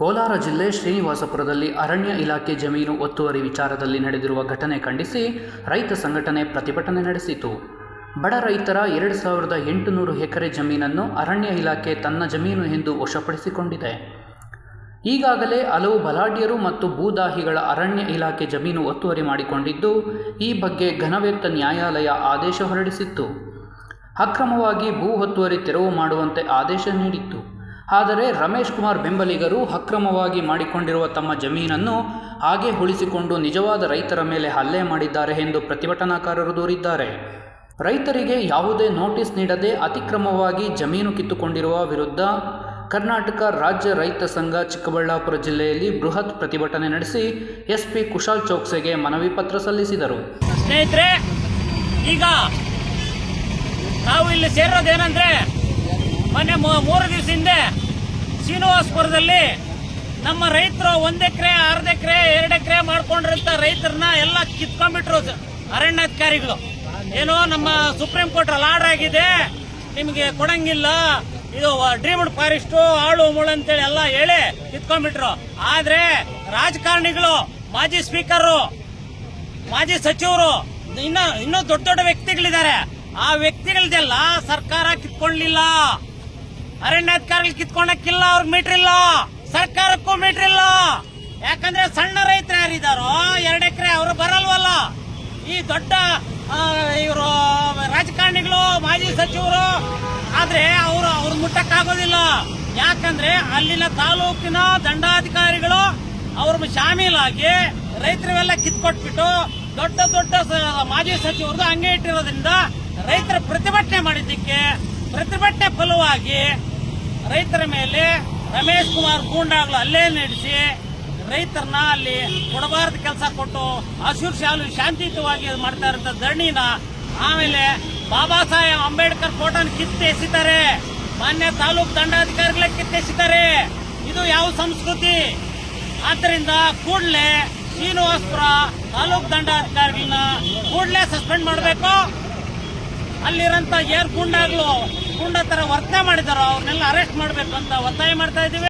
ಕೋಲಾರ ಜಿಲ್ಲೆ ಶ್ರೀನಿವಾಸಪುರದಲ್ಲಿ ಅರಣ್ಯ ಇಲಾಖೆ ಜಮೀನು ಒತ್ತುವರಿ ವಿಚಾರದಲ್ಲಿ ನಡೆದಿರುವ ಘಟನೆ ಖಂಡಿಸಿ ರೈತ ಸಂಘಟನೆ ಪ್ರತಿಭಟನೆ ನಡೆಸಿತು. ಬಡ ರೈತರ ಎರಡು ಸಾವಿರದ ಎಂಟುನೂರು ಎಕರೆ ಜಮೀನನ್ನು ಅರಣ್ಯ ಇಲಾಖೆ ತನ್ನ ಜಮೀನು ಎಂದು ವಶಪಡಿಸಿಕೊಂಡಿದೆ. ಈಗಾಗಲೇ ಹಲವು ಬಲಾಢ್ಯರು ಮತ್ತು ಭೂದಾಹಿಗಳ ಅರಣ್ಯ ಇಲಾಖೆ ಜಮೀನು ಒತ್ತುವರಿ ಮಾಡಿಕೊಂಡಿದ್ದು, ಈ ಬಗ್ಗೆ ಘನವೆತ್ತ ನ್ಯಾಯಾಲಯ ಆದೇಶ ಹೊರಡಿಸಿತ್ತು. ಅಕ್ರಮವಾಗಿ ಭೂ ಒತ್ತುವರಿ ತೆರವು ಮಾಡುವಂತೆ ಆದೇಶ ನೀಡಿತ್ತು. ಆದರೆ ರಮೇಶ್ ಕುಮಾರ್ ಬೆಂಬಲಿಗರು ಅಕ್ರಮವಾಗಿ ಮಾಡಿಕೊಂಡಿರುವ ತಮ್ಮ ಜಮೀನನ್ನು ಹಾಗೆ ಉಳಿಸಿಕೊಂಡು ನಿಜವಾದ ರೈತರ ಮೇಲೆ ಹಲ್ಲೆ ಮಾಡಿದ್ದಾರೆ ಎಂದು ಪ್ರತಿಭಟನಾಕಾರರು ದೂರಿದ್ದಾರೆ. ರೈತರಿಗೆ ಯಾವುದೇ ನೋಟಿಸ್ ನೀಡದೆ ಅತಿಕ್ರಮವಾಗಿ ಜಮೀನು ಕಿತ್ತುಕೊಂಡಿರುವ ವಿರುದ್ಧ ಕರ್ನಾಟಕ ರಾಜ್ಯ ರೈತ ಸಂಘ ಚಿಕ್ಕಬಳ್ಳಾಪುರ ಜಿಲ್ಲೆಯಲ್ಲಿ ಬೃಹತ್ ಪ್ರತಿಭಟನೆ ನಡೆಸಿ ಎಸ್ಪಿ ಕುಶಾಲ್ ಚೌಕ್ಸೆಗೆ ಮನವಿ ಪತ್ರ ಸಲ್ಲಿಸಿದರು. ಸ್ನೇಹಿತರೆ, ಈಗ ನಾವು ಇಲ್ಲಿ ಸೇರೋದೇನಂದ್ರೆ ಮೊನ್ನೆ ಮೂರು ದಿವಸ ಹಿಂದೆ ಶ್ರೀನಿವಾಸಪುರದಲ್ಲಿ ನಮ್ಮ ರೈತರು ಒಂದ್ ಎಕರೆ, ಅರ್ಧ ಎಕರೆ, ಎರಡು ಎಕರೆ ಮಾಡ್ಕೊಂಡಿರಂತ ರೈತರನ್ನ ಎಲ್ಲ ಕಿತ್ಕೊಂಡ್ಬಿಟ್ರು ಅರಣ್ಯಾಧಿಕಾರಿಗಳು. ಏನೋ ನಮ್ಮ ಸುಪ್ರೀಂ ಕೋರ್ಟ್ ಅಲ್ಲಿ ಆರ್ಡರ್ ಆಗಿದೆ. ನಿಮಗೆ ಕೊಡಂಗಿಲ್ಲ. ಇದು ಡ್ರೀಮ್ಡ್ ಫಾರೆಸ್ಟ್, ಆಳು ಮುಳು ಅಂತೇಳಿ ಎಲ್ಲ ಹೇಳಿ ಕಿತ್ಕೊಂಡ್ಬಿಟ್ರು. ಆದ್ರೆ ರಾಜಕಾರಣಿಗಳು, ಮಾಜಿ ಸ್ಪೀಕರು, ಮಾಜಿ ಸಚಿವರು, ಇನ್ನ, ಇನ್ನೂ ದೊಡ್ಡ ದೊಡ್ಡ ವ್ಯಕ್ತಿಗಳಿದ್ದಾರೆ. ಆ ವ್ಯಕ್ತಿಗಳದೆಲ್ಲ ಸರ್ಕಾರ ಕಿತ್ಕೊಳ್ಳಿಲ್ಲ ಅರಣ್ಯಾಧಿಕಾರಿಗಳು ಕಿತ್ಕೊಂಡಕ್ಕಿಲ್ಲ ಅವ್ರಿಗೆ ಮೀಟರ್ ಇಲ್ಲ. ಸರ್ಕಾರಕ್ಕೂ ಮೀಟರ್ ಇಲ್ಲ. ಯಾಕಂದ್ರೆ ಸಣ್ಣ ರೈತರು ಯಾರಿದಾರೋ, ಎರಡು ಎಕರೆ ಅವರು ಬರಲ್ವಲ್ಲ. ಈ ದೊಡ್ಡ ಇವರು ರಾಜಕಾರಣಿಗಳು, ಮಾಜಿ ಸಚಿವರು, ಆದ್ರೆ ಅವರು ಅವ್ರ ಮುಟ್ಟಕ್ಕಾಗೋದಿಲ್ಲ ಯಾಕಂದ್ರೆ ಅಲ್ಲಿನ ತಾಲೂಕಿನ ದಂಡಾಧಿಕಾರಿಗಳು ಅವ್ರ ಶಾಮೀಲಾಗಿ ರೈತರಿಗೆಲ್ಲ ಕಿತ್ಕೊಟ್ಬಿಟ್ಟು ದೊಡ್ಡ ದೊಡ್ಡ ಮಾಜಿ ಸಚಿವರದು ಹಂಗೆ ಇಟ್ಟಿರೋದ್ರಿಂದ ರೈತರ ಪ್ರತಿಭಟನೆ ಮಾಡಿದ್ದಕ್ಕೆ, ಪ್ರತಿಭಟನೆ ಫಲವಾಗಿ ರೈತರ ಮೇಲೆ ರಮೇಶ್ ಕುಮಾರ್ ಗೂಂಡಾಗಳು ಅಲ್ಲೇ ನಡೆಸಿ ರೈತರನ್ನ ಅಲ್ಲಿ ಕೊಡಬಾರದ ಕೆಲಸ ಕೊಟ್ಟು ಹಸಿರು ಶಾಲು ಶಾಂತಿಯುತವಾಗಿ ಮಾಡ್ತಾ ಇರೋ ಧರಣಿನ ಆಮೇಲೆ ಬಾಬಾ ಸಾಹೇಬ್ ಅಂಬೇಡ್ಕರ್ ಫೋಟೋನ ಕಿತ್ತು ಎಸಿತಾರೆ ಮಾನ್ಯ ತಾಲೂಕು ದಂಡಾಧಿಕಾರಿಗಳೇ ಕಿತ್ತೆಸಿದ್ದಾರೆ. ಇದು ಯಾವ ಸಂಸ್ಕೃತಿ? ಆದ್ದರಿಂದ ಕೂಡಲೇ ಶ್ರೀನಿವಾಸಪುರ ತಾಲೂಕು ದಂಡಾಧಿಕಾರಿಗಳನ್ನ ಕೂಡಲೇ ಸಸ್ಪೆಂಡ್ ಮಾಡಬೇಕು. ಅಲ್ಲಿರಂತ ಏರ್ ಗುಂಡಾಗ್ಲು ಗುಂಡ ತರ ವರ್ತನೆ ಮಾಡಿದಾರೋ ಅವ್ರನ್ನೆಲ್ಲ ಅರೆಸ್ಟ್ ಮಾಡಬೇಕು ಅಂತ ಒತ್ತಾಯ ಮಾಡ್ತಾ ಇದೀವಿ